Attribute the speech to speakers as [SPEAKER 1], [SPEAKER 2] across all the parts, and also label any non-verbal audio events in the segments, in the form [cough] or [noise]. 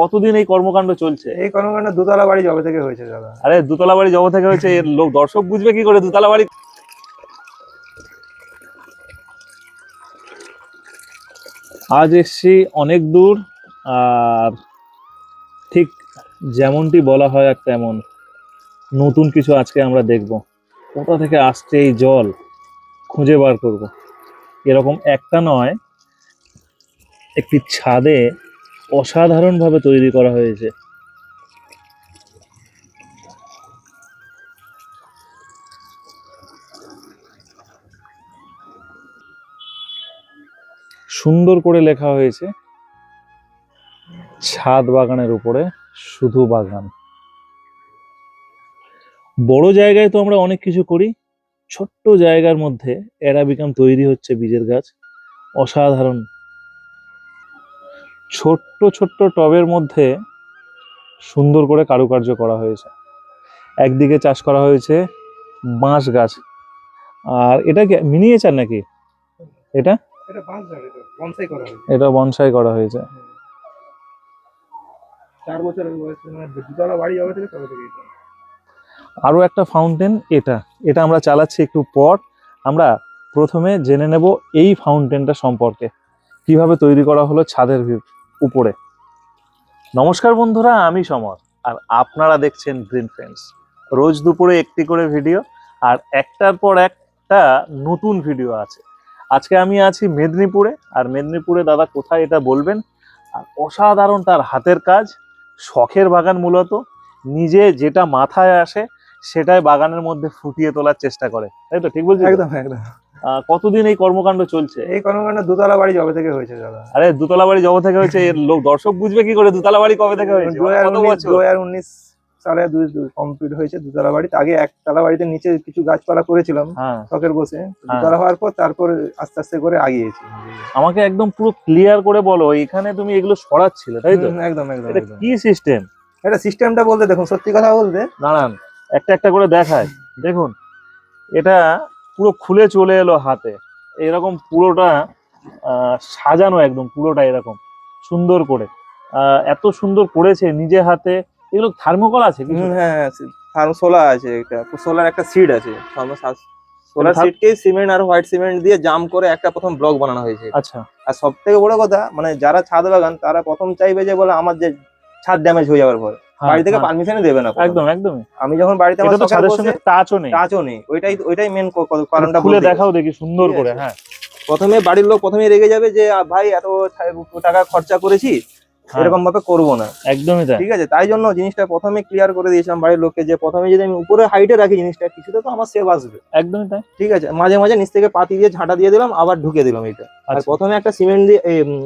[SPEAKER 1] কতদিন এই কর্মকাণ্ড চলছে?
[SPEAKER 2] এই কর্মকাণ্ড দোতলা বাড়ি জবে থেকে হয়েছে দাদা।
[SPEAKER 1] আরে দুতলা বাড়ি জব থেকে হয়েছে? এর লোক দর্শক বুঝবে কি করে দুতলা বাড়ি? আজ এসছি অনেক দূর আর ঠিক যেমনটি বলা হয় আর তেমন নতুন কিছু আজকে আমরা দেখব। কোথা থেকে আসছে এই জল খুঁজে বার করব। এরকম একটা নয় একটি ছাদে অসাধারণভাবে তৈরি করা হয়েছে। সুন্দর করে লেখা হয়েছে, ছাদ বাগানের উপরে শুধু বাগান। বড় জায়গায় তো আমরা অনেক কিছু করি, ছোট্ট জায়গার মধ্যে অ্যারাবিকাম তৈরি হচ্ছে বীজের গাছ, অসাধারণ ছোট্ট ছোট্ট টবের মধ্যে সুন্দর করে কারুকার্য করা হয়েছে। একদিকে চাষ করা হয়েছে বাঁশ গাছ। আর এটা কি মিনিয়েচার নাকি? এটা?
[SPEAKER 2] এটা বনসাই করা হয়েছে। মানে।
[SPEAKER 1] আরও একটা ফাউন্টেন এটা। এটা আমরা চালাচ্ছি একটু পর। আমরা প্রথমে জেনে নেব এই ফাউন্টেনটা সম্পর্কে। কীভাবে তৈরি করা হলো ছাদের ভি- উপরে। নমস্কার বন্ধুরা, আমি সমর। আর আপনারা দেখছেন গ্রিন ফ্রেন্ডস রোজ দুপুরে একটি করে ভিডিও, আর একটার পর একটা নতুন ভিডিও আছে। আজকে আমি আছি মেদিনীপুরে। আর মেদিনীপুরে দাদা কোথায় এটা বলবেন? আর অসাধারণ তার হাতের কাজ, শখের বাগান মূলত। নিজে যেটা মাথায় আসে, সেটাই বাগানের মধ্যে ফুটিয়ে তোলার চেষ্টা করে। তাই তো, ঠিক বলছি
[SPEAKER 2] একদম একদম।
[SPEAKER 1] কতদিন এই কর্মকাণ্ড চলছে?
[SPEAKER 2] এই কর্মকাণ্ড দোতলা বাড়ি জবে থেকে হয়েছে দাদা।
[SPEAKER 1] আরে দুতলা বাড়ি জবে থেকে হয়েছে? এর লোক দর্শক বুঝবে কি করে দুতলা বাড়ি কবে থেকে হয়েছে?
[SPEAKER 2] দু হাজার উনিশ সালে কমপ্লিট হয়েছে দুতলা বাড়িতে আগে একতলা বাড়িতে নিচে কিছু গাছপালা করেছিলাম
[SPEAKER 1] হ্যাঁ।
[SPEAKER 2] শখের বসে। দুতলা হওয়ার পর তারপর আস্তে আস্তে করে আগিয়েছি।
[SPEAKER 1] আমাকে একদম পুরো ক্লিয়ার করে বলো এখানে তুমি এগুলো সরাচ্ছিলে তাই তো?
[SPEAKER 2] একদম একদম
[SPEAKER 1] এটা কি সিস্টেম
[SPEAKER 2] এটা সিস্টেমটা বলতে দেখুন সত্যি কথা বলতে
[SPEAKER 1] দাঁড়ান একটা একটা করে দেখায় দেখুন এটা পুরো খুলে চলে এলো হাতে। এরকম পুরোটা আহ, সাজানো একদম পুরোটা এরকম সুন্দর করে। আহ, এত সুন্দর করেছে নিজে হাতে। এগুলো থার্মোকল আছে কিছু?
[SPEAKER 2] হ্যাঁ ফার্ম সোলার আছে একটা সোলার একটা সিড আছে। সোলার সিডকে সিমেন্ট আর হোয়াইট সিমেন্ট দিয়ে জাম করে একটা প্রথম ব্লক বানানো হয়েছে।
[SPEAKER 1] আচ্ছা।
[SPEAKER 2] আর সব থেকে বড় কথা মানে যারা ছাদ বাগান তারা প্রথম চাইবে যে বলে আমার যে ছাদ ড্যামেজ হয়ে যাওয়ার পরে।
[SPEAKER 1] হ্যাঁ,
[SPEAKER 2] বাড়ি থেকে
[SPEAKER 1] হ্যাঁ,
[SPEAKER 2] পারমিশনই দেবে না।
[SPEAKER 1] একদম একদমই
[SPEAKER 2] আমি যখন বাড়িতে আমার
[SPEAKER 1] তো ছাদের সঙ্গে টাচও নেই।
[SPEAKER 2] টাচও নেই। ওইটাই ওইটাই মেন কারণটা
[SPEAKER 1] খুলে দেখাও দেখি সুন্দর করে হ্যাঁ।
[SPEAKER 2] প্রথমে বাড়ির লোক প্রথমে রেগে যাবে যে ভাই এত টাকা খরচা করেছি
[SPEAKER 1] হ্যাঁ,
[SPEAKER 2] এরকম ভাবে করব না।
[SPEAKER 1] একদমই তাই।
[SPEAKER 2] ঠিক আছে? তাই জন্য জিনিসটা প্রথমে ক্লিয়ার করে দিয়েছিলাম বাড়ির লোককে যে প্রথমে যদি আমি উপরে হাইটে রাখি জিনিসটা কিছুতে তো আমার সেভ আসবে।
[SPEAKER 1] একদমই তাই।
[SPEAKER 2] ঠিক আছে? মাঝে মাঝে নিচ থেকে পাতি দিয়ে ঝাঁটা দিয়ে দিলাম আবার ঢুকে দিলাম এটা আর
[SPEAKER 1] আচ্ছা।
[SPEAKER 2] প্রথমে একটা সিমেন্ট দিয়ে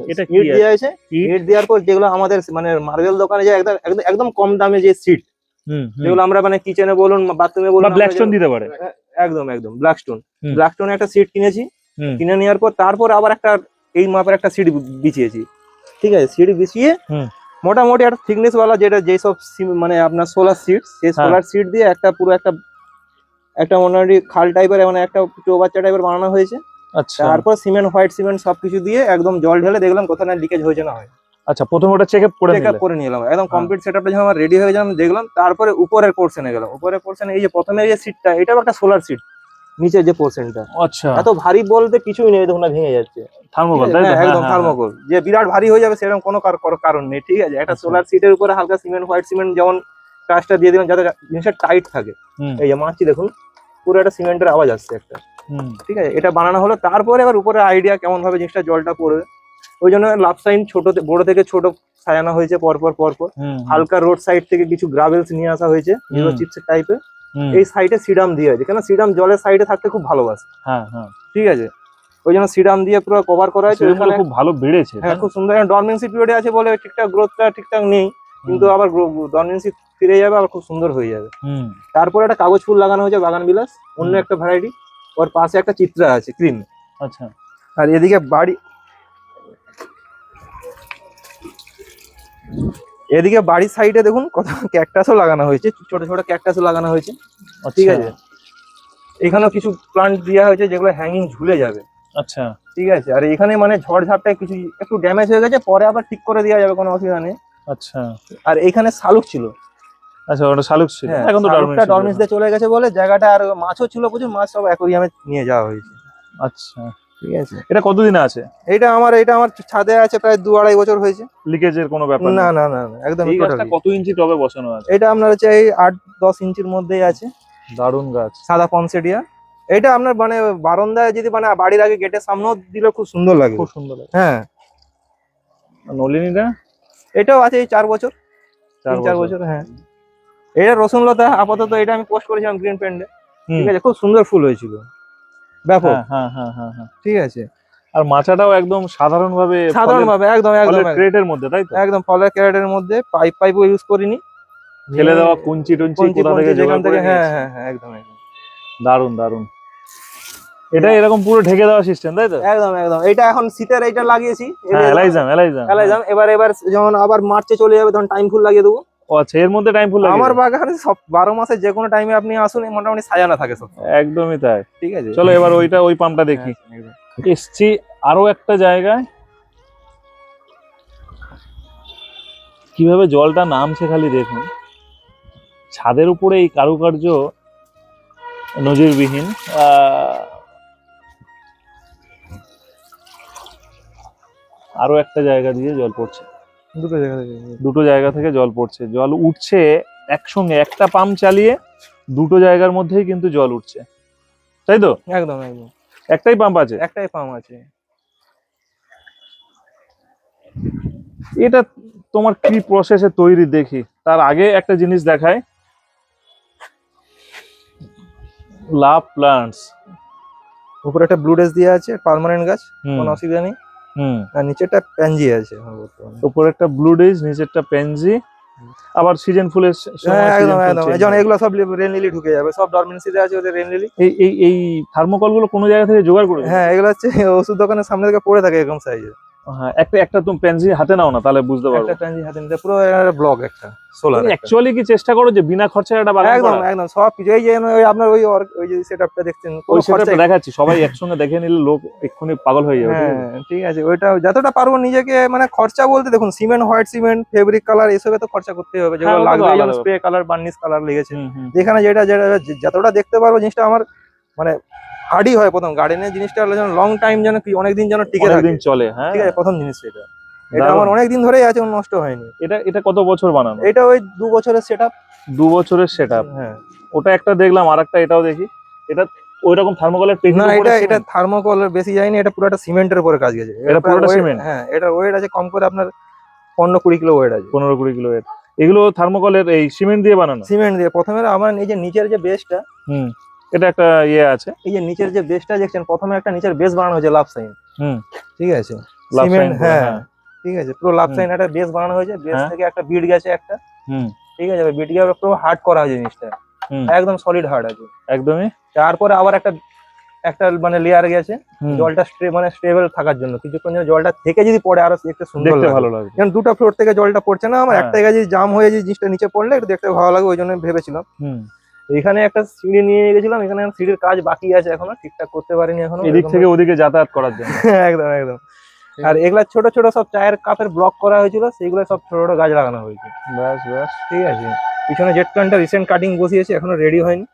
[SPEAKER 1] এটা
[SPEAKER 2] ইট? দিয়ে আছে
[SPEAKER 1] ইট?
[SPEAKER 2] দেওয়ার পর যেগুলো আমাদের মানে মার্বেল দোকানে যে একদম একদম- একদম কম দামে যে সিট। যেগুলো আমরা মানে কিচেনে বলুন বাথরুমে বলুন
[SPEAKER 1] বা
[SPEAKER 2] আমরা
[SPEAKER 1] ব্ল্যাক স্টোন দিতে পারে।
[SPEAKER 2] একদম একদম ব্ল্যাক স্টোন ব্ল্যাক স্টোন একটা সিট কিনেছি। কিনে নেওয়ার পর তারপর আবার একটা এই মাপের একটা সিট বিছিয়েছি। ঠিক আছে সিট বিছিয়ে মোটামুটি একটা থিকনেস ওয়ালা যেটা যেসব মানে আপনার সোলার সিট সেই
[SPEAKER 1] হ্যাঁ।
[SPEAKER 2] সোলার সিট দিয়ে একটা পুরো একটা একটা মোটামুটি খাল টাইপের মানে একটা চৌবাচ্চা টাইপের বানানো হয়েছে।
[SPEAKER 1] আচ্ছা।
[SPEAKER 2] তারপর সিমেন্ট হোয়াইট সিমেন্ট সবকিছু দিয়ে একদম জল ঢেলে দেখলাম কোথাও না লিকেজ হয়েছে না হয়।
[SPEAKER 1] আচ্ছা প্রথমে ওটা চেক আপ করে
[SPEAKER 2] চেক আপ করে নিলাম। একদম
[SPEAKER 1] হ্যাঁ।
[SPEAKER 2] কমপ্লিট সেটআপটা যখন আমার রেডি হয়ে গেলাম দেখলাম তারপরে উপরের পোর্শনে গেলাম। উপরের পোর্শনে এই যে প্রথমে এই যে সিটটা এটাও একটা সোলার সিট নিচের যে পোর্শনটা
[SPEAKER 1] আচ্ছা।
[SPEAKER 2] এত ভারী বলতে কিছুই নেই দেখুন না ভেঙে যাচ্ছে।
[SPEAKER 1] থার্মোকল তাই
[SPEAKER 2] হ্যাঁ, একদম
[SPEAKER 1] হ্যাঁ, হ্যাঁ,
[SPEAKER 2] থার্মোকল যে বিরাট ভারী হয়ে যাবে সেরকম কোনো কার- কার- কারণ নেই ঠিক আছে? একটা
[SPEAKER 1] আচ্ছা।
[SPEAKER 2] সোলার সিটের উপরে হালকা সিমেন্ট হোয়াইট সিমেন্ট যেমন কাজটা দিয়ে দিলাম যাতে জিনিসটা টাইট থাকে। এই যে মারছি দেখুন পুরো একটা সিমেন্টের আওয়াজ আসছে একটা। ঠিক আছে? এটা বানানো হলো তারপরে এবার উপরে আইডিয়া কেমন ভাবে জিনিসটা জলটা পড়বে। ওই জন্য লাভ সাইন ছোট বড় থেকে ছোট সাজানো হয়েছে পরপর পরপর। হালকা রোড সাইড থেকে কিছু গ্রাভেলস নিয়ে আসা হয়েছে চিপসের টাইপের এই সাইডে সিডাম দিয়ে আছে কেন সিডাম জলের সাইডে থাকতে খুব ভালোবাসে।
[SPEAKER 1] হ্যাঁ হ্যাঁ।
[SPEAKER 2] ঠিক আছে? ওই জন্য সিডাম দিয়ে পুরো কভার করা হয়েছে। ওখানে
[SPEAKER 1] খুব ভালো বেড়েছে
[SPEAKER 2] হ্যাঁ খুব সুন্দর। ডরমেন্সি পিরিয়ডে আছে বলে ঠিকঠাক গ্রোথটা ঠিকঠাক নেই। কিন্তু আবার ডরমেন্সি ফিরে যাবে আবার খুব সুন্দর হয়ে যাবে।
[SPEAKER 1] হুম,
[SPEAKER 2] তারপরে একটা কাগজ ফুল লাগানো হয়েছে বাগান বিলাস। অন্য একটা ভ্যারাইটি ওর পাশে একটা চিত্রা আছে ক্রিম
[SPEAKER 1] আচ্ছা।
[SPEAKER 2] আর এদিকে বাড়ি এদিকে বাড়ির সাইডে দেখুন কত ক্যাকটাসও লাগানো হয়েছে ছোট ছোট ক্যাকটাসও লাগানো হয়েছে। ঠিক
[SPEAKER 1] আচ্ছা,
[SPEAKER 2] আছে? এখানেও কিছু প্লান্ট দেওয়া হয়েছে যেগুলো হ্যাঙ্গিং ঝুলে যাবে।
[SPEAKER 1] আচ্ছা।
[SPEAKER 2] ঠিক আছে? আর এখানে মানে ঝড় ঝাপটায় কিছু একটু ড্যামেজ হয়ে গেছে পরে আবার ঠিক করে দেওয়া যাবে কোনো অসুবিধা নেই।
[SPEAKER 1] আচ্ছা।
[SPEAKER 2] আর এইখানে শালুক ছিল।
[SPEAKER 1] আচ্ছা ওটা শালুক ছিল।
[SPEAKER 2] হ্যাঁ,
[SPEAKER 1] এখন তো
[SPEAKER 2] শালুকটা ডরমিস দিয়ে চলে গেছে বলে জায়গাটা আর মাছও ছিল প্রচুর মাছ সব অ্যাকোরিয়ামে নিয়ে যাওয়া হয়েছে।
[SPEAKER 1] আচ্ছা।
[SPEAKER 2] ঠিক আছে।
[SPEAKER 1] এটা কতদিন আছে?
[SPEAKER 2] এটা আমার এটা আমার ছাদে আছে প্রায় দু আড়াই বছর হয়েছে।
[SPEAKER 1] লিকেজের কোনো ব্যাপার
[SPEAKER 2] না না না একদম
[SPEAKER 1] এই গাছটা কত ইঞ্চি টবে বসানো আছে?
[SPEAKER 2] এটা আপনার হচ্ছে এই আট দশ ইঞ্চির মধ্যেই আছে।
[SPEAKER 1] দারুণ গাছ।
[SPEAKER 2] সাদা পনসেটিয়া এটা আপনার মানে বারান্দায় যদি মানে বাড়ির আগে গেটের সামনেও দিলে খুব সুন্দর লাগে।
[SPEAKER 1] খুব সুন্দর লাগে।
[SPEAKER 2] হ্যাঁ।
[SPEAKER 1] নলিনীটা?
[SPEAKER 2] এটাও আছে এই চার বছর।
[SPEAKER 1] চার
[SPEAKER 2] বছর। হ্যাঁ। এটা রসুন লতা আপাতত এটা আমি পোস্ট করেছিলাম গ্রিন পেন্ডে ঠিক আছে খুব সুন্দর ফুল হয়েছিল। ব্যাপক।
[SPEAKER 1] হ্যাঁ হ্যাঁ হ্যাঁ
[SPEAKER 2] ঠিক আছে।
[SPEAKER 1] আর মাচাটাও একদম সাধারণ ভাবে
[SPEAKER 2] সাধারণ ভাবে একদম একদম
[SPEAKER 1] ক্রেটের মধ্যে তাই তো?
[SPEAKER 2] একদম ফলের ক্যারেটের মধ্যে পাইপ পাইপও ইউজ করিনি।
[SPEAKER 1] ফেলে দেওয়া কুঞ্চি টুঞ্চি কোথা থেকে
[SPEAKER 2] যেখান থেকে হ্যাঁ হ্যাঁ হ্যাঁ একদম একদম।
[SPEAKER 1] দারুণ দারুণ। এটা এরকম পুরো ঢেকে দেওয়া সিস্টেম তাই তো?
[SPEAKER 2] একদম একদম। এটা এখন শীতের এইটা লাগিয়েছি।
[SPEAKER 1] হ্যাঁ এলাইজাম এলাইজাম
[SPEAKER 2] এলাইজাম এবার এবার যখন আবার মার্চে চলে যাবে তখন টাইম ফুল লাগিয়ে দেবো।
[SPEAKER 1] আচ্ছা এর মধ্যে টাইম ফুল
[SPEAKER 2] আমার বাগানে সব বারো মাসে যে কোনো টাইমে আপনি আসুন মোটামুটি সাজানো থাকে সব।
[SPEAKER 1] একদমই তাই।
[SPEAKER 2] ঠিক আছে?
[SPEAKER 1] চলো এবার ওইটা ওই পাম্পটা দেখি।
[SPEAKER 2] হ্যাঁ,
[SPEAKER 1] এসছি আরও একটা জায়গায়। কীভাবে জলটা নামছে খালি দেখুন। ছাদের উপরে এই কারুকার্য নজিরবিহীন আরও একটা জায়গা দিয়ে জল পড়ছে।
[SPEAKER 2] দুটো জায়গা থেকে
[SPEAKER 1] দুটো জায়গা থেকে জল পড়ছে। জল উঠছে একসঙ্গে একটা পাম্প চালিয়ে দুটো জায়গার মধ্যেই কিন্তু জল উঠছে। তাই তো?
[SPEAKER 2] একদম একদম।
[SPEAKER 1] একটাই পাম্প আছে?
[SPEAKER 2] একটাই পাম্প আছে।
[SPEAKER 1] এটা তোমার কি প্রসেসে তৈরি দেখি? তার আগে একটা জিনিস দেখায় লাভ প্লান্টস
[SPEAKER 2] উপরে একটা ব্লু ডেস দিয়ে আছে পার্মানেন্ট গাছ কোনো অসুবিধা নেই।
[SPEAKER 1] হুম।
[SPEAKER 2] আর নিচেটা প্যানজি আছে এখন
[SPEAKER 1] উপরে একটা ব্লু ডেজ নিচেরটা প্যানজি। আবার সিজন ফুলের
[SPEAKER 2] হ্যাঁ একদম একদম।
[SPEAKER 1] যেমন
[SPEAKER 2] এগুলো সব রেন লিলি ঢুকে যাবে সব ডরমেন্সিতে আছে ওদের রেন লিলি
[SPEAKER 1] এই এই এই থার্মোকলগুলো কোনো জায়গা থেকে জোগাড় করে
[SPEAKER 2] হ্যাঁ এগুলো হচ্ছে ওষুধ দোকানের সামনে থেকে পড়ে থাকে এরকম সাইজের
[SPEAKER 1] হ্যাঁ একটা একটা তুমি পেনজি হাতে নাও না তাহলে বুঝতে পারব।
[SPEAKER 2] একটা প্যানজি হাতে নিতে পুরো ব্লক একটা সোলার
[SPEAKER 1] অ্যাকচুয়ালি কি চেষ্টা করো যে বিনা খরচায় একটা বাগান
[SPEAKER 2] একদম একদম সব কিছু। এই যে ওই আপনার ওই ওই যে সেটআপটা দেখছেন
[SPEAKER 1] ওই
[SPEAKER 2] কোনো
[SPEAKER 1] সেটা
[SPEAKER 2] খরচাই-
[SPEAKER 1] দেখাচ্ছি সবাই একসঙ্গে দেখে নিলে লোক এক্ষুনি পাগল হয়ে যাবে ঠিক আছে?
[SPEAKER 2] হ্যাঁ ঠিক আছে ওইটা যতটা পারব নিজেকে মানে খরচা বলতে দেখুন cement white cement fabric colour এসবে তো খরচা করতেই হবে যেগুলো
[SPEAKER 1] তো
[SPEAKER 2] লাগবে স্প্রে কালার বার্নিশ কালার লেগেছে। যেখানে যেটা যেটা যতটা দেখতে পারব জিনিসটা আমার মানে হার্ডই হয় প্রথম গার্ডেনের জিনিসটা হলো যেন লং টাইম যেন কি অনেকদিন যেন টিকে থাকে।
[SPEAKER 1] অনেকদিন চলে হ্যাঁ।
[SPEAKER 2] ঠিক আছে প্রথম জিনিস এটা। এটা আমার অনেক দিন ধরেই আছে নষ্ট হয়নি।
[SPEAKER 1] এটা এটা কত বছর বানানো?
[SPEAKER 2] এটা ওই দু বছরের সেট
[SPEAKER 1] দু বছরের সেট
[SPEAKER 2] হ্যাঁ।
[SPEAKER 1] ওটা একটা দেখলাম আর একটা এটাও দেখি। এটা ওই রকম থার্মোকলের
[SPEAKER 2] না এটা এটা থার্মোকল বেশি যায়নি এটা পুরোটা সিমেন্টের উপরে কাজ গেছে।
[SPEAKER 1] এটা পুরোটা cement?
[SPEAKER 2] হ্যাঁ এটা ওয়েট আছে কম করে আপনার পনেরো কুড়ি কিলো ওয়েট আছে।
[SPEAKER 1] পনেরো কুড়ি কিলো ওয়েট এগুলো থার্মোকলের এই সিমেন্ট দিয়ে বানানো?
[SPEAKER 2] সিমেন্ট দিয়ে। প্রথমে আমার এই যে নিচের যে বেসটা
[SPEAKER 1] হুম। এটা একটা ইয়ে আছে।
[SPEAKER 2] এই যে নিচের যে বেসটা দেখছেন প্রথমে একটা নিচের বেস বানানো হয়েছে লাভ সাইন
[SPEAKER 1] হুম।
[SPEAKER 2] ঠিক আছে?
[SPEAKER 1] লাভ
[SPEAKER 2] সিমেন্ট
[SPEAKER 1] সাইন
[SPEAKER 2] হ্যাঁ। ঠিক আছে পুরো লাভ সাইন একটা বেস বানানো হয়েছে। বেস
[SPEAKER 1] হ্যাঁ।
[SPEAKER 2] থেকে একটা বিট গেছে একটা।
[SPEAKER 1] হুম।
[SPEAKER 2] ঠিক আছে বিট গিয়ে পুরো হার্ড করা হয়েছে জিনিসটা।
[SPEAKER 1] হুম।
[SPEAKER 2] একদম সলিড হার্ড আছে।
[SPEAKER 1] একদমই।
[SPEAKER 2] তারপরে আবার একটা একটা মানে লেয়ার গেছে। জলটা স্টে মানে স্টেবল থাকার জন্য। কিছুক্ষণ যেন জলটা থেকে যদি পড়ে আরও দেখতে সুন্দর
[SPEAKER 1] দেখতে ভালো লাগে
[SPEAKER 2] যেমন দুটো ফ্লোর থেকে জলটা পড়ছে না আমার
[SPEAKER 1] হ্যাঁ।
[SPEAKER 2] একটা জায়গায় যদি জাম হয়ে যে জিনিসটা নিচে পড়লে একটু দেখতে ভালো লাগে ওই জন্য ভেবেছিলাম।
[SPEAKER 1] হুম।
[SPEAKER 2] এখানে একটা সিঁড়ি নিয়ে গেছিলাম এখানে সিঁড়ির কাজ বাকি আছে এখনও ঠিকঠাক করতে পারিনি এখনও
[SPEAKER 1] এদিক থেকে ওদিকে যাতায়াত করার জন্য। [laughs]
[SPEAKER 2] একদম একদম। আর এগুলা ছোট ছোট সব চায়ের কাপের ব্লক করা হয়েছিল সেইগুলো সব ছোট ছোট গাছ লাগানো হয়েছে।
[SPEAKER 1] ব্যাস ব্যাস।
[SPEAKER 2] ঠিক আছে। পিছনে জেট প্ল্যানটা রিসেন্ট কাটিং বসিয়েছে এখনও রেডি হয়নি।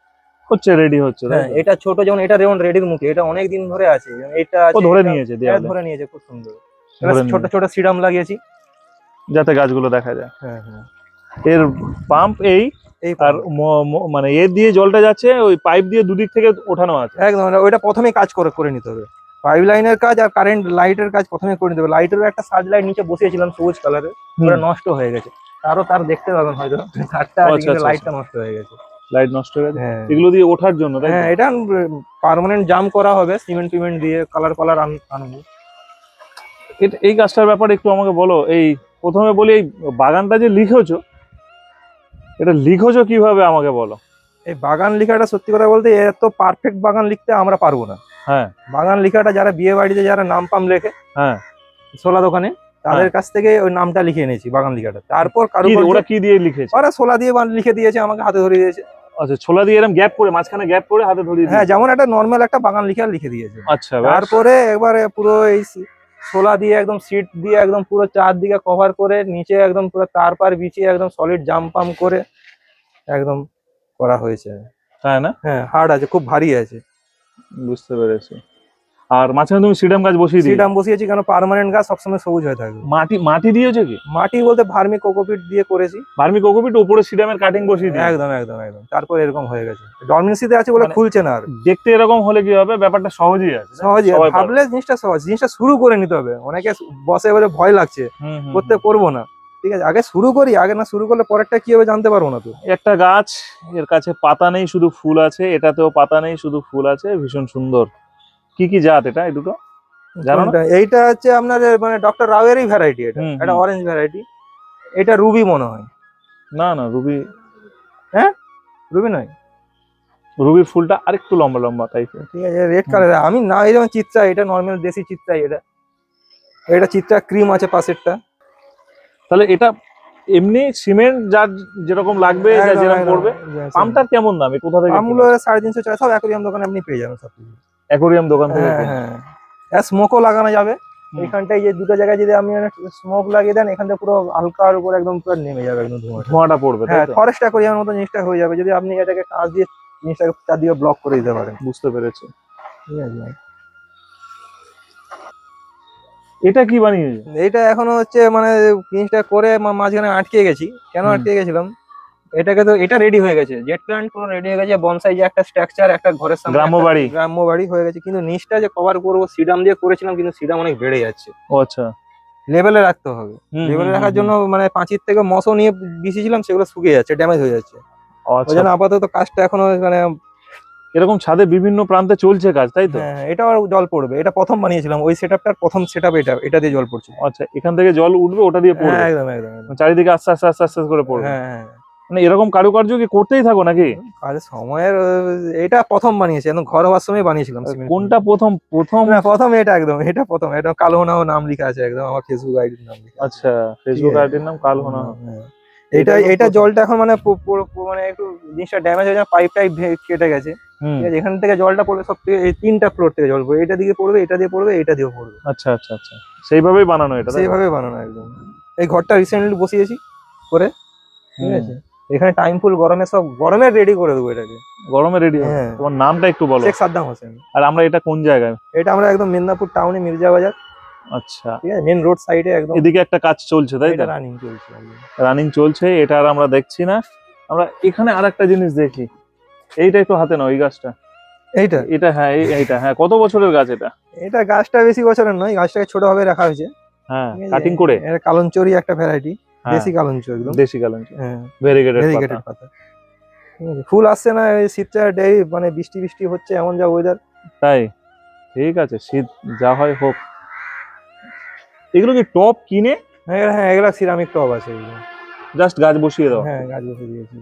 [SPEAKER 1] হচ্ছে রেডি হচ্ছে
[SPEAKER 2] হ্যাঁ এটা ছোট যেমন এটা যেমন রেডির মুখে এটা অনেক দিন ধরে আছে যেমন এটা
[SPEAKER 1] ধরে নিয়েছে
[SPEAKER 2] হ্যাঁ, ধরে নিয়েছে খুব সুন্দর। ছোট ছোট সিরাম লাগিয়েছি।
[SPEAKER 1] যাতে গাছগুলো দেখা যায়।
[SPEAKER 2] হ্যাঁ হ্যাঁ।
[SPEAKER 1] এর পাম্প এই আর মানে এ দিয়ে জলটা যাচ্ছে ওই পাইপ দিয়ে দুদিক থেকে ওঠানো আছে।
[SPEAKER 2] একদম ওইটা প্রথমেই কাজ করে করে নিতে হবে। পাইপ লাইনের কাজ আর কারেন্ট লাইটের কাজ প্রথমে করে নিতে হবে। লাইটেরও একটা সার্চ লাইট নিচে বসিয়েছিলাম সবুজ কালারের ওটা নষ্ট হয়ে গেছে। তারও তার দেখতে পাবেন হয়তো তারটা
[SPEAKER 1] আচ্ছা, আচ্ছা,
[SPEAKER 2] লাইটটা নষ্ট হয়ে গেছে।
[SPEAKER 1] লাইট নষ্ট হয়ে গেছে?
[SPEAKER 2] হ্যাঁ।
[SPEAKER 1] এগুলো দিয়ে ওঠার জন্য
[SPEAKER 2] হ্যাঁ এটা পার্মানেন্ট জাম করা হবে সিমেন্ট ফিমেন্ট দিয়ে কালার কালার আনব।
[SPEAKER 1] এই গাছটার ব্যাপারে একটু আমাকে বলো এই প্রথমে বলি এই বাগানটা যে লিখেছো এটা লিখেছো কীভাবে আমাকে বলো?
[SPEAKER 2] এই বাগান লেখাটা সত্যি কথা বলতে এত পারফেক্ট বাগান লিখতে আমরা পারব না।
[SPEAKER 1] হ্যাঁ।
[SPEAKER 2] বাগান লেখাটা যারা বিয়ে বাড়িতে যারা নাম পাম লেখে
[SPEAKER 1] হ্যাঁ।
[SPEAKER 2] সোলা দোকানে তাদের কাছ থেকে ওই নামটা লিখে এনেছি বাগান লেখাটা। তারপর
[SPEAKER 1] কারও ওরা কি দিয়ে লিখেছে?
[SPEAKER 2] ওরা সোলা দিয়ে লিখে দিয়েছে আমাকে হাতে ধরে দিয়েছে।
[SPEAKER 1] আচ্ছা ছোলা দিয়ে এরকম গ্যাপ করে মাঝখানে গ্যাপ করে হাতে ধরিয়ে
[SPEAKER 2] হ্যাঁ যেমন একটা নর্মাল একটা বাগান লিখা লিখে দিয়েছে।
[SPEAKER 1] আচ্ছা
[SPEAKER 2] তারপরে একবারে পুরো এই শোলা দিয়ে একদম সিট দিয়ে একদম পুরো চারদিকে কভার করে নিচে একদম পুরো তার পার বিছিয়ে একদম সলিড জাম পাম করে একদম করা হয়েছে।
[SPEAKER 1] তাই না?
[SPEAKER 2] হ্যাঁ হার্ড আছে খুব ভারী আছে।
[SPEAKER 1] বুঝতে পেরেছি। আর মাঝখানে তুমি সিডাম গাছ বসিয়ে দিই
[SPEAKER 2] সিটাম বসিয়েছি কেন? পার্মানেন্ট গাছ সবসময় সবুজ হয়ে থাকবে।
[SPEAKER 1] মাটি মাটি দিয়েছ কি?
[SPEAKER 2] মাটি বলতে ভার্মি কোকোপিট দিয়ে করেছি।
[SPEAKER 1] ভার্মি কোকোপিট উপরে সিডামের কাটিং বসিয়ে দিই
[SPEAKER 2] একদম একদম একদম। তারপর এরকম হয়ে গেছে। ডরমেন্সিতে আছে বলে
[SPEAKER 1] মানে-
[SPEAKER 2] খুলছে না আর।
[SPEAKER 1] দেখতে এরকম হলে কি হবে? ব্যাপারটা সহজই আছে। সহজই
[SPEAKER 2] ভাবলে জিনিসটা সহজ। জিনিসটা শুরু করে নিতে হবে। অনেকে বসে বলে ভয় লাগছে। করতে করব না। ঠিক আছে আগে শুরু করি। আগে না শুরু করলে পরেরটা কি হবে জানতে পারব না তো।
[SPEAKER 1] একটা গাছ এর কাছে পাতা নেই শুধু ফুল আছে। এটাতেও পাতা নেই শুধু ফুল আছে। ভীষণ সুন্দর। কি কি জাত এটা এই দুটো? জানো
[SPEAKER 2] এইটা হচ্ছে আপনার মানে ডক্টর রাওয়েরই ভ্যারাইটি এটা। এটা অরেঞ্জ ভ্যারাইটি এটা রুবি মনে হয়।
[SPEAKER 1] না না রুবি হ্যাঁ?
[SPEAKER 2] রুবি নয়।
[SPEAKER 1] রুবির ফুলটা আরেকটু লম্বা লম্বা টাইপের
[SPEAKER 2] ঠিক আছে রেড কালার আমি না এই যেমন চিত্রা এটা নর্মাল দেশি চিত্রাই এটা। এটা চিত্রা ক্রিম আছে পাশেরটা।
[SPEAKER 1] তাহলে এটা এমনি সিমেন্ট যার যেরকম লাগবে যেরকম
[SPEAKER 2] একদম,
[SPEAKER 1] পড়বে পাম্পটার কেমন দাম? কোথা থেকে
[SPEAKER 2] আমগুলো সাড়ে তিনশো চার সব অ্যাকোরিয়াম দোকানে আপনি পেয়ে যাবেন সব কিছু।
[SPEAKER 1] অ্যাকোরিয়াম দোকান থেকে
[SPEAKER 2] হ্যাঁ
[SPEAKER 1] কেনা?
[SPEAKER 2] হ্যাঁ। স্মোকও লাগানো যাবে। এখানটায় যে দুটো জায়গায় যদি আপনি স্মোক লাগিয়ে দেন এখান থেকে পুরো হালকার উপর একদম পুরো নেমে যাবে একদম ধোঁয়াটা।
[SPEAKER 1] পড়বে
[SPEAKER 2] হ্যাঁ ফরেস্ট অ্যাকোরিয়ামের মতো জিনিসটা হয়ে যাবে। যদি আপনি এটাকে কাঁচ দিয়ে জিনিসটাকে চারদিকে ব্লক করে দিতে পারেন।
[SPEAKER 1] বুঝতে পেরেছি।
[SPEAKER 2] ঠিক আছে
[SPEAKER 1] এটা কি বানিয়েছে?
[SPEAKER 2] এইটা এখনও হচ্ছে মানে জিনিসটা করে মাঝখানে আটকে গেছি। কেন আটকে গেছিলাম? এটাকে তো এটা রেডি হয়ে গেছে। জেট প্ল্যান্ট পুরো রেডি হয়ে গেছে বনসাই যে একটা স্ট্রাকচার একটা ঘরের সামনে
[SPEAKER 1] গ্রাম্য বাড়ি।
[SPEAKER 2] গ্রাম্য বাড়ি হয়ে গেছে। কিন্তু নিচটা যে কভার করব সিডাম দিয়ে করেছিলাম কিন্তু সিডাম অনেক বেড়ে যাচ্ছে।
[SPEAKER 1] ও আচ্ছা।
[SPEAKER 2] লেভেলে রাখতে হবে। লেভেলে রাখার জন্য মানে পাঁচির থেকে মশো নিয়ে বিছিয়েছিলাম সেগুলো শুকিয়ে যাচ্ছে ড্যামেজ হয়ে যাচ্ছে। ওই
[SPEAKER 1] আচ্ছা।
[SPEAKER 2] জন্য আপাতত কাজটা এখনও মানে
[SPEAKER 1] এরকম ছাদে বিভিন্ন প্রান্তে চলছে কাজ তাই তো?
[SPEAKER 2] হ্যাঁ, আর জল পড়বে। এটা প্রথম বানিয়েছিলাম ওই সেটআপটার প্রথম সেটআপ এটা এটা দিয়ে জল পড়ছে।
[SPEAKER 1] আচ্ছা এখান থেকে জল উঠবে ওটা দিয়ে পড়বে?
[SPEAKER 2] হ্যাঁ একদম একদম একদম।
[SPEAKER 1] চারিদিকে আস্তে আস্তে আস্তে আস্তে করে পড়বে?
[SPEAKER 2] হ্যাঁ হ্যাঁ।
[SPEAKER 1] মানে এরকম কারুকার্য কি করতেই থাকো নাকি?
[SPEAKER 2] কাজের সময়ের এটা প্রথম বানিয়েছি একদম ঘর হওয়ার সময় বানিয়েছিলাম
[SPEAKER 1] কোনটা প্রথম প্রথম?
[SPEAKER 2] না প্রথম এটা একদম এটা প্রথম এটা কালো নাও নাম লেখা আছে একদম আমার ফেসবুক আইডির নাম লেখা
[SPEAKER 1] আচ্ছা ফেসবুক। আইডির নাম কাল হোনা
[SPEAKER 2] হ্যাঁ। এটা
[SPEAKER 1] এটা
[SPEAKER 2] জলটা এখন মানে মানে একটু জিনিসটা ড্যামেজ হয়ে যায় পাইপ টাইপ কেটে গেছে। এখান থেকে জলটা পড়বে সব থেকে এই তিনটা ফ্লোর থেকে জল পড়বে এটা দিকে পড়বে এটা দিয়ে পড়বে এটা দিয়েও পড়বে।
[SPEAKER 1] আচ্ছা আচ্ছা আচ্ছা। সেইভাবেই বানানো এটা তাই তো?
[SPEAKER 2] সেইভাবে বানানো একদম। এই ঘরটা রিসেন্টলি বসিয়েছি করে। ঠিক আছে। এখানে টাইম ফুল গরমে সব গরমে রেডি করে দেবো এটাকে।
[SPEAKER 1] গরমে রেডি
[SPEAKER 2] হ্যাঁ।
[SPEAKER 1] তোমার নামটা একটু বলো।
[SPEAKER 2] শেখ সাদ্দাম হোসেন।
[SPEAKER 1] আর আমরা এটা কোন জায়গায়?
[SPEAKER 2] এটা আমরা একদম মেদিনীপুর টাউনে মির্জা বাজার
[SPEAKER 1] আচ্ছা।
[SPEAKER 2] ঠিক আছে? মেন রোড সাইডে একদম।
[SPEAKER 1] এদিকে একটা কাজ চলছে তাই তো?
[SPEAKER 2] এটা রানিং চলছে
[SPEAKER 1] রানিং চলছে এটা আর আমরা দেখছি না। আমরা এখানে আর একটা জিনিস দেখি। এইটা একটু হাতে নাও এই গাছটা।
[SPEAKER 2] এইটা?
[SPEAKER 1] এটা হ্যাঁ এই- এইটা হ্যাঁ। কত বছরের গাছ এটা?
[SPEAKER 2] এটা গাছটা বেশি বছরের নয় গাছটাকে ছোট ভাবে রাখা হয়েছে।
[SPEAKER 1] হ্যাঁ কাটিং করে?
[SPEAKER 2] এটা কালঞ্চরি একটা ভ্যারাইটি দেশি কালঞ্চ একদম।
[SPEAKER 1] দেশি কালান
[SPEAKER 2] হ্যাঁ।
[SPEAKER 1] ভেরিগেটেড
[SPEAKER 2] ভেরিগেটেড পাতা। ফুল আসছে না এই শীতটা ডে মানে বৃষ্টি বৃষ্টি হচ্ছে এমন যা ওয়েদার
[SPEAKER 1] তাই? ঠিক আছে শীত যা হয় হোক। এগুলো কি টপ কিনে?
[SPEAKER 2] হ্যাঁ হ্যাঁ এগুলা সিরামিক টব আছে এগুলো।
[SPEAKER 1] জাস্ট গাছ বসিয়ে দাও।
[SPEAKER 2] হ্যাঁ গাছ বসে দিয়েছি।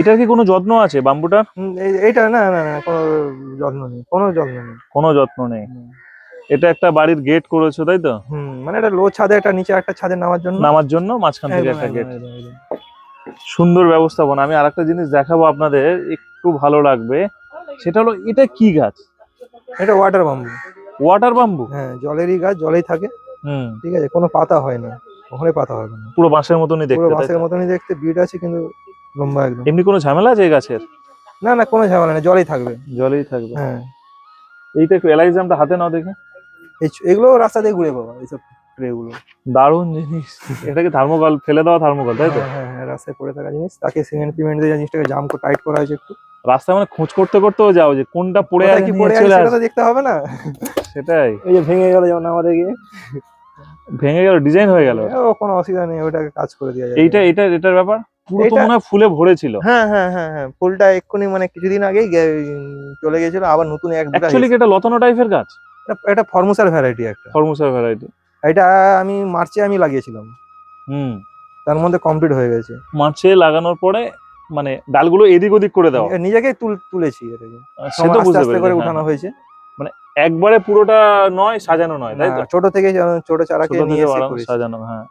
[SPEAKER 1] এটার কি কোনো যত্ন আছে বাম্বুটার?
[SPEAKER 2] এইটা না না না কোনো যত্ন নেই কোনো যত্ন নেই।
[SPEAKER 1] কোনো যত্ন নেই। এটা একটা বাড়ির গেট করেছ তাই তো?
[SPEAKER 2] হুম মানে এটা লো ছাদে একটা নিচে একটা ছাদে নামার জন্য?
[SPEAKER 1] নামার জন্য মাঝখান থেকে একটা গেট। সুন্দর ব্যবস্থাপনা। আমি আরেকটা জিনিস দেখাবো আপনাদের একটু ভালো লাগবে। সেটা হলো এটা কি গাছ?
[SPEAKER 2] এটা ওয়াটার বাম্বু
[SPEAKER 1] ওয়াটার বাম্বু
[SPEAKER 2] হ্যাঁ জলেরই গাছ জলেই থাকে।
[SPEAKER 1] হুম।
[SPEAKER 2] ঠিক আছে কোনো পাতা হয় না। ওখানে পাতা হবে না।
[SPEAKER 1] পুরো বাঁশের মতনই
[SPEAKER 2] পুরো
[SPEAKER 1] দেখতে তাই
[SPEAKER 2] বাঁশের? মতনই দেখতে বিট আছে কিন্তু লম্বা একদম।
[SPEAKER 1] এমনি কোনো ঝামেলা আছে এই গাছের?
[SPEAKER 2] না না কোনো ঝামেলা নেই জলেই থাকবে।
[SPEAKER 1] জলেই থাকবে।
[SPEAKER 2] হ্যাঁ।
[SPEAKER 1] এইটা একটু এলাইজামটা হাতে নাও দেখে।
[SPEAKER 2] এগুলো রাস্তা দিয়ে ঘুরে পাবা এইসব ট্রে গুলো
[SPEAKER 1] দারুণ জিনিস। এটাকে থার্মোকল ফেলে দেওয়া থার্মোকল তাই তো?
[SPEAKER 2] হ্যাঁ, হ্যাঁ হ্যাঁ রাস্তায় পড়ে থাকা জিনিস তাকে সিমেন্ট পিমেন্ট দিয়ে জিনিসটাকে জাম করে টাইট করা হয়েছে একটু।
[SPEAKER 1] রাস্তায় মানে খোঁজ করতে করতেও যাও যে কোনটা পড়ে আছে
[SPEAKER 2] কি পড়ে আছে সেটা দেখতে হবে না।
[SPEAKER 1] সেটাই।
[SPEAKER 2] এই যে ভেঙে গেল যেমন আমাদের গিয়ে।
[SPEAKER 1] ভেঙে গেল ডিজাইন হয়ে গেল।
[SPEAKER 2] ও কোনো অসুবিধা নেই ওটাকে কাজ করে দেওয়া যাবে।
[SPEAKER 1] এইটা এটা এটার ব্যাপার? পুরো তো মনে ফুলে ভরেছিল।
[SPEAKER 2] হ্যাঁ হ্যাঁ হ্যাঁ হ্যাঁ ফুলটা এক্ষুনি মানে কিছুদিন আগেই চলে গেছিল আবার নতুন এক দুটা
[SPEAKER 1] অ্যাকচুয়ালি এটা লতানো টাইপের গাছ?
[SPEAKER 2] এটা- ফর্মুসার ভ্যারাইটি একটা।
[SPEAKER 1] ফর্মুসার ভ্যারাইটি
[SPEAKER 2] এটা আমি মার্চে আমি লাগিয়েছিলাম।
[SPEAKER 1] হুম।
[SPEAKER 2] তার মধ্যে কমপ্লিট হয়ে গেছে।
[SPEAKER 1] মাছে লাগানোর পরে মানে ডালগুলো এদিক ওদিক করে দেওয়া।
[SPEAKER 2] তুল তুলেছি এটাকে।
[SPEAKER 1] সে তো বুঝতে
[SPEAKER 2] আস্তে করে
[SPEAKER 1] পেরেছি
[SPEAKER 2] উঠানো
[SPEAKER 1] হ্যাঁ।
[SPEAKER 2] হয়েছে
[SPEAKER 1] একবারে পুরোটা নয় সাজানো নয় তাই তো?
[SPEAKER 2] ছোট থেকে ছোট চারাকে নিয়ে
[SPEAKER 1] সাজানো হ্যাঁ।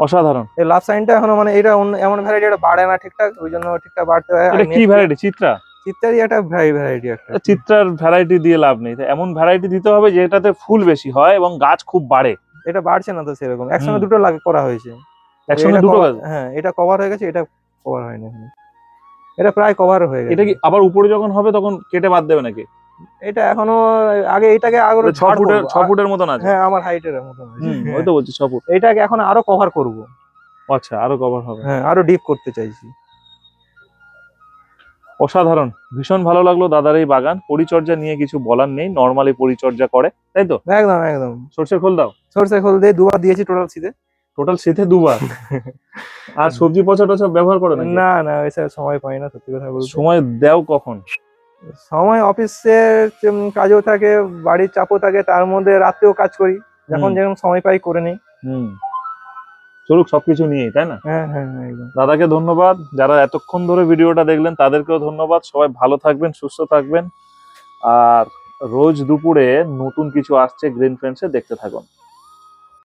[SPEAKER 1] অসাধারণ।
[SPEAKER 2] এই লাভ সাইনটা এখনও মানে এটা এমন ভ্যারাইটি এটা বাড়ে না ঠিকঠাক ওই জন্য ঠিকঠাক বাড়তে হয়।
[SPEAKER 1] এটা কি ভ্যারাইটি চিত্রা?
[SPEAKER 2] চিত্তারই একটা ভ্যারাইটি একটা
[SPEAKER 1] চিত্রার ভ্যারাইটি দিয়ে লাভ নেই। এমন ভ্যারাইটি দিতে হবে যেটাতে ফুল বেশি হয় এবং গাছ খুব বাড়ে।
[SPEAKER 2] এটা বাড়ছে না তো সেরকম। একসঙ্গে দুটো লাগে করা হয়েছে।
[SPEAKER 1] একসঙ্গে দুটো
[SPEAKER 2] হ্যাঁ এটা কভার হয়ে গেছে এটা কভার হয়নি এটা প্রায় কভার হয়ে গেছে।
[SPEAKER 1] এটা কি আবার উপরে যখন হবে তখন কেটে বাদ দেবে নাকি?
[SPEAKER 2] এটা এখনও আগে এটাকে আগে
[SPEAKER 1] ছ ফুটের। ছ ফুটের মতন আছে?
[SPEAKER 2] হ্যাঁ আমার হাইটের মতন
[SPEAKER 1] ওই তো বলছি ছ ফুট।
[SPEAKER 2] এটাকে এখন আরও কভার করব।
[SPEAKER 1] আচ্ছা আরও কভার হবে।
[SPEAKER 2] হ্যাঁ আরও ডিপ করতে চাইছি।
[SPEAKER 1] অসাধারণ। ভীষণ ভালো লাগল দাদার এই বাগান। পরিচর্যা নিয়ে কিছু বলার নেই নর্মালি পরিচর্যা করে তাই তো?
[SPEAKER 2] একদম একদম।
[SPEAKER 1] সর্ষে খোল দাও।
[SPEAKER 2] সরষে খোল দিয়ে দুবার দিয়েছি টোটাল শীতে।
[SPEAKER 1] টোটাল শীতে দুবার? [laughs] আর সবজি পচা টচা ব্যবহার করো
[SPEAKER 2] না না এসব সময় পাই না সত্যি কথা বলতে।
[SPEAKER 1] সময় দেও কখন?
[SPEAKER 2] সময় অফিসের কাজও থাকে বাড়ির চাপও থাকে তার মধ্যে রাতেও কাজ করি। যখন। যেরকম সময় পাই করে নিই।
[SPEAKER 1] হুম। চলুক সবকিছু নিয়েই তাই না?
[SPEAKER 2] হ্যাঁ হ্যাঁ হ্যাঁ,
[SPEAKER 1] দাদাকে ধন্যবাদ। যারা এতক্ষণ ধরে ভিডিওটা দেখলেন তাদেরকেও ধন্যবাদ। সবাই ভালো থাকবেন সুস্থ থাকবেন। আর রোজ দুপুরে নতুন কিছু আসছে গ্রিন ফ্রেন্ডসে দেখতে থাকুন।